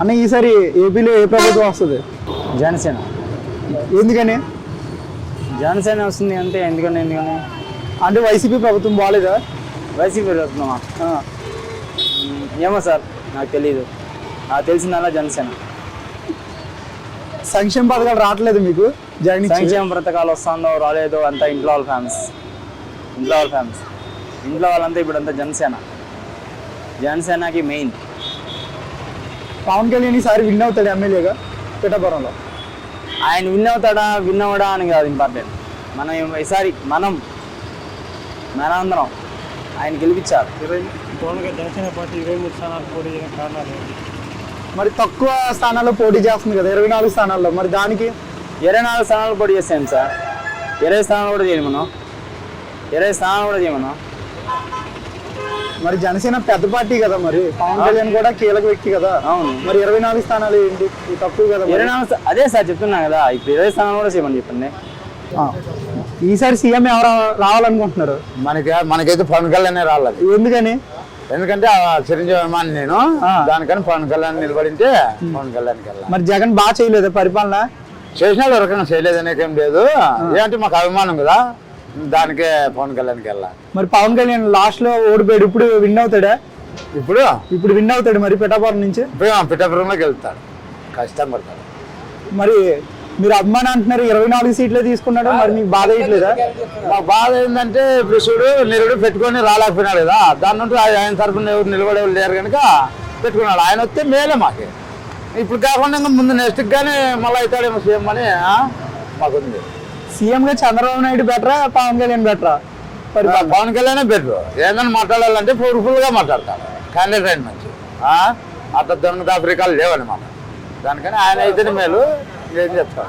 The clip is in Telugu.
అన్న ఈసారి ఏపీలో ఏ ప్రభుత్వం వస్తుంది? జనసేన. ఎందుకని? జనసేన వస్తుంది అంటే ఎందుకని ఎందుకని? అంటే వైసీపీ ప్రభుత్వం బాగాలేదా వైసీపీ పెరుగుతున్నామా ఆ. ఏమో సార్ నాకు తెలియదు నాకు తెలిసిందల్లా జనసేన. సంక్షేమ పథకాలు రావట్లేదు మీకు? జగన్ ఇచ్చి? సంక్షేమ పథకాలు వస్తుందో రాలేదో అంతా ఇంట్లో వాళ్ళ ఇంట్లో వాళ్ళ ఫ్యామిలీస్. ఇంట్లో వాళ్ళంతా ఇప్పుడు అంతా జనసేన. జనసేనకి మెయిన్. పవన్ కళ్యాణ్ ఈసారి విన్ అవుతాడు ఎమ్మెల్యేగా పిఠాపురంలో. ఆయన విన్ అవుతాడా విన్ అవడా అని కాదు ఇంపార్టెంట్ మనం ఈసారి మనం మనందరం ఆయన గెలిపించాలి. పవన్గా జనసేన పార్టీ ఇరవై మూడు స్థానాలు పోటీ చేయడం కారణాలు ఏంటి మరి తక్కువ స్థానాల్లో పోటీ చేస్తుంది కదా ఇరవై నాలుగు స్థానాల్లో. మరి దానికి ఇరవై నాలుగు స్థానాలు పోటీ చేసాం సార్. ఇరవై స్థానాలు కూడా చేయాలి మనం. ఇరవై స్థానాలు కూడా చేయమను మరి జనసేన పెద్ద పార్టీ కదా మరి. పవన్ కళ్యాణ్ కూడా కీలక వ్యక్తి కదా. అవును. మరి ఇరవై నాలుగు స్థానాలు ఏంటి? ఇది తక్కువ కదా మరి. ఇరవై నాలుగు అదే సార్ చెప్తున్నా కదా ఇప్పుడు ఇరవై స్థానాలు కూడా చేయమని చెప్పండి. ఈసారి సీఎం ఎవరు రావాలనుకుంటున్నారు? మనకి మనకైతే పవన్ కళ్యాణ్ రాలేదు ఎందుకని? ఎందుకంటే ఆ చిరంజీవి అభిమాని నేను. దానికని పవన్ కళ్యాణ్ నిలబడింటే పవన్ కళ్యాణ్కి వెళ్ళాలి. మరి జగన్ బాగా చేయలేదు పరిపాలన? చేసిన రకంగా చేయలేదనేకేం లేదు. ఏంటంటే మాకు అభిమానం కదా. దానికే పవన్ కళ్యాణ్కి వెళ్ళాలి మరి పవన్ కళ్యాణ్ లాస్ట్లో ఓడిపోయాడు. ఇప్పుడు విన్ అవుతాడా? ఇప్పుడు? ఇప్పుడు విన్ అవుతాడు మరి పిఠాపురం నుంచి? ఇప్పుడు పిఠాపురంలోకి వెళ్తాడు. కష్టం పడతాడు. మరి మీరు అభిమానం అంటున్నారు ఇరవై నాలుగు సీట్లే తీసుకున్నాడు. మరి మీకు బాధ వేయట్లేదా? మాకు బాధ ఏంటంటే ఇప్పుడు చూడు నిరుడు పెట్టుకొని రాలేకపోయినాడు కదా దాని నుండి ఆయన తరఫున ఎవరు నిలబడేవాళ్ళు లేరు కనుక పెట్టుకున్నాడు. ఆయన వస్తే మేలే మాకు. ఇప్పుడు కాకుండా ముందు నెక్స్ట్ కానీ మళ్ళీ అవుతాడేమో సీఎం అని మాకుంది. సీఎం గా చంద్రబాబు నాయుడు బెటరా పవన్ కళ్యాణ్ బెటరా? పరిపాలన పవన్ కళ్యాణ్ బెటర్. ఏదైనా మాట్లాడాలంటే పవర్ఫుల్గా మాట్లాడతారు. క్యాండిడేట్ మంచి ఆ? అట్లా దొంగ ఆఫ్రికాలు లేవన్నమాట. దానికని ఆయన అయితేనే మేలు. ఏం చెప్తాడు